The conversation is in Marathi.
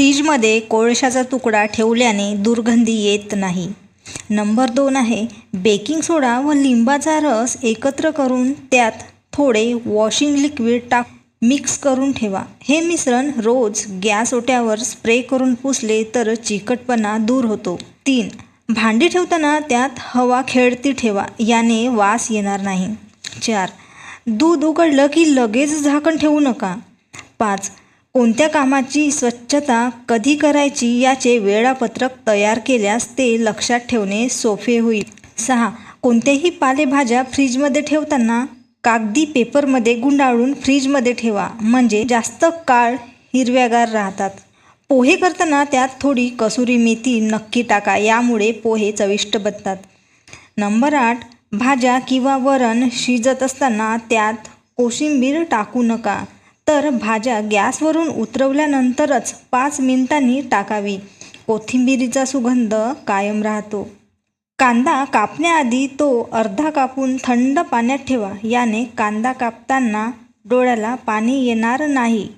फ्रीजमध्ये कोळशाचा तुकडा ठेवल्याने दुर्गंधी येत नाही. नंबर दोन आहे बेकिंग सोडा व लिंबाचा रस एकत्र करून त्यात थोडे वॉशिंग लिक्विड टाक मिक्स करून ठेवा. हे मिश्रण रोज गॅस ओट्यावर स्प्रे करून पुसले तर चिकटपणा दूर होतो. तीन भांडी ठेवताना त्यात हवा खेळती ठेवा याने वास येणार नाही. चार दूध उघडलं की लगेच झाकण ठेवू नका. पाच कोणत्या कामाची स्वच्छता कधी करायची याचे वेळापत्रक तयार केल्यास ते लक्षात ठेवणे सोपे होईल. सहा. कोणत्याही पालेभाज्या फ्रीजमध्ये ठेवताना कागदी पेपरमध्ये गुंडाळून फ्रीजमध्ये ठेवा. म्हणजे जास्त काळ हिरव्यागार राहतात. पोहे करताना त्यात थोडी कसुरी मेथी नक्की टाका यामुळे पोहे चविष्ट बनतात. नंबर आठ. भाज्या किंवा वरण शिजत असताना त्यात कोशिंबीर टाकू नका. तर भाज्या गॅसवरून उतरवल्यानंतरच पाच मिनिटांनी टाकावी. कोथिंबिरीचा सुगंध कायम राहतो. कांदा कापण्याआधी तो अर्धा कापून थंड पाण्यात ठेवा. याने कांदा कापताना डोळ्याला पाणी येणार नाही.